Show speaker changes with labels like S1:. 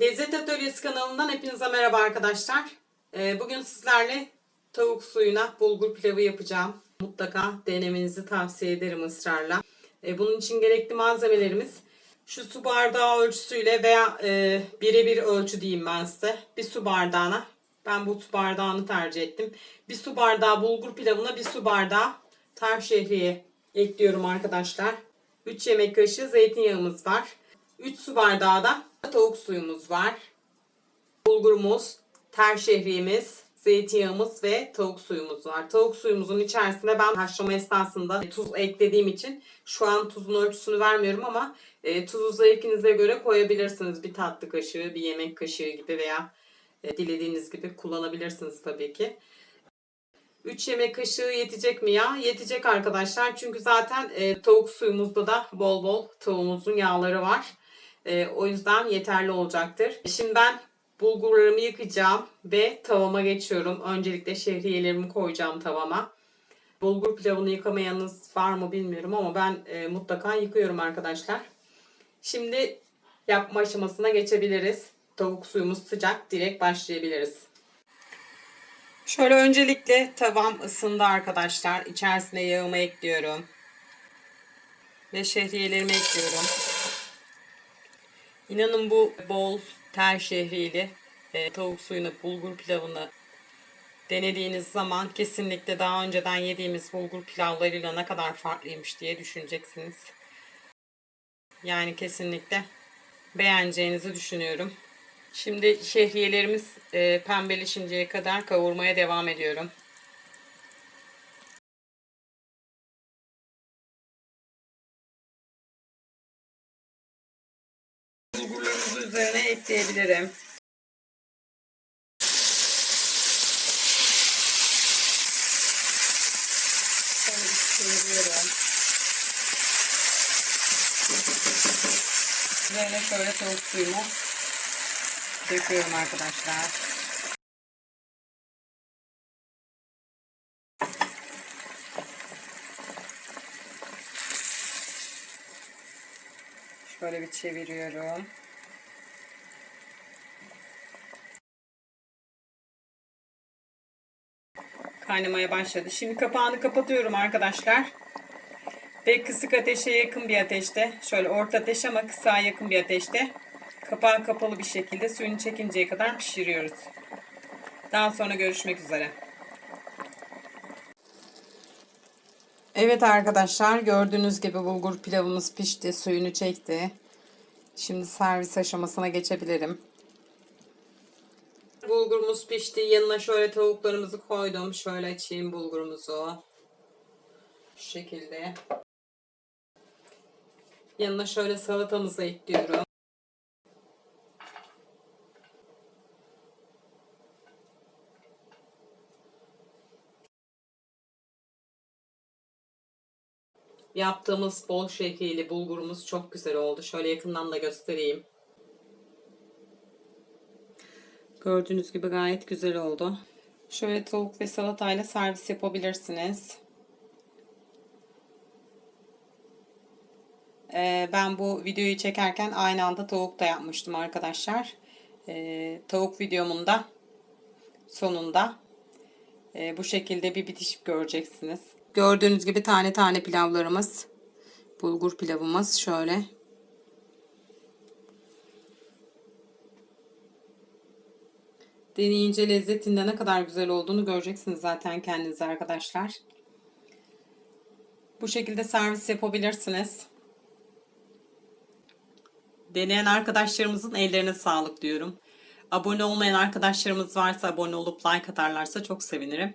S1: Lezzet Atölyesi kanalından hepinize merhaba arkadaşlar. Ee, Bugün sizlerle tavuk suyuna bulgur pilavı yapacağım. Mutlaka denemenizi tavsiye ederim ısrarla. Ee, Bunun için gerekli malzemelerimiz şu su bardağı ölçüsüyle veya e, birebir ölçü diyeyim ben size. Bir su bardağına ben bu su bardağını tercih ettim. Bir su bardağı bulgur pilavına bir su bardağı tar şehriye ekliyorum arkadaşlar. 3 yemek kaşığı zeytinyağımız var. 3 su bardağı da tavuk suyumuz var. Bulgurumuz, ter şehriyemiz, zeytinyağımız ve tavuk suyumuz var. Tavuk suyumuzun içerisine ben haşlama esnasında tuz eklediğim için şu an tuzun ölçüsünü vermiyorum ama e, tuzu zevkinize göre koyabilirsiniz. Bir tatlı kaşığı, bir yemek kaşığı gibi veya e, dilediğiniz gibi kullanabilirsiniz tabii ki. 3 yemek kaşığı yetecek mi ya? Yetecek arkadaşlar. Çünkü zaten e, tavuk suyumuzda da bol bol tavuğumuzun yağları var. E, o yüzden yeterli olacaktır. Şimdi ben bulgurlarımı yıkayacağım ve tavama geçiyorum. Öncelikle şehriyelerimi koyacağım tavama. Bulgur pilavını yıkamayanınız var mı bilmiyorum ama ben e, mutlaka yıkıyorum arkadaşlar. Şimdi yapma aşamasına geçebiliriz. Tavuk suyumuz sıcak. Direkt başlayabiliriz. Şöyle öncelikle tavam ısındı arkadaşlar. İçerisine yağımı ekliyorum. Ve şehriyelerimi ekliyorum. İnanın bu bol tel şehriyeli e, tavuk suyunu, bulgur pilavını denediğiniz zaman kesinlikle daha önceden yediğimiz bulgur pilavlarıyla ne kadar farklıymış diye düşüneceksiniz. Yani kesinlikle beğeneceğinizi düşünüyorum. Şimdi şehriyelerimiz e, pembeleşinceye kadar kavurmaya devam ediyorum. Bulgurlarımızı üzerine ekleyebilirim. Çeviriyorum. Üzerine şöyle tavuk suyumu döküyorum arkadaşlar. Şöyle bir çeviriyorum. Kaynamaya başladı. Şimdi kapağını kapatıyorum arkadaşlar. Ve kısık ateşe yakın bir ateşte, şöyle orta ateş ama kısa yakın bir ateşte kapağı kapalı bir şekilde suyunu çekinceye kadar pişiriyoruz. Daha sonra görüşmek üzere. Evet arkadaşlar gördüğünüz gibi bulgur pilavımız pişti, suyunu çekti. Şimdi servis aşamasına geçebilirim. Bulgurumuz pişti. Yanına şöyle tavuklarımızı koydum. Şöyle açayım bulgurumuzu. Şu şekilde. Yanına şöyle salatamızı ekliyorum. Yaptığımız bol şehriyeli bulgurumuz çok güzel oldu. Şöyle yakından da göstereyim. Gördüğünüz gibi gayet güzel oldu. Şöyle tavuk ve salatayla servis yapabilirsiniz. Ee, ben bu videoyu çekerken aynı anda tavuk da yapmıştım arkadaşlar. Ee, tavuk videomun da sonunda e, bu şekilde bir bitiş göreceksiniz. Gördüğünüz gibi tane tane pilavlarımız, bulgur pilavımız şöyle. Deneyince lezzetinde ne kadar güzel olduğunu göreceksiniz zaten kendiniz arkadaşlar. Bu şekilde servis yapabilirsiniz. Deneyen arkadaşlarımızın ellerine sağlık diyorum. Abone olmayan arkadaşlarımız varsa abone olup like atarlarsa çok sevinirim.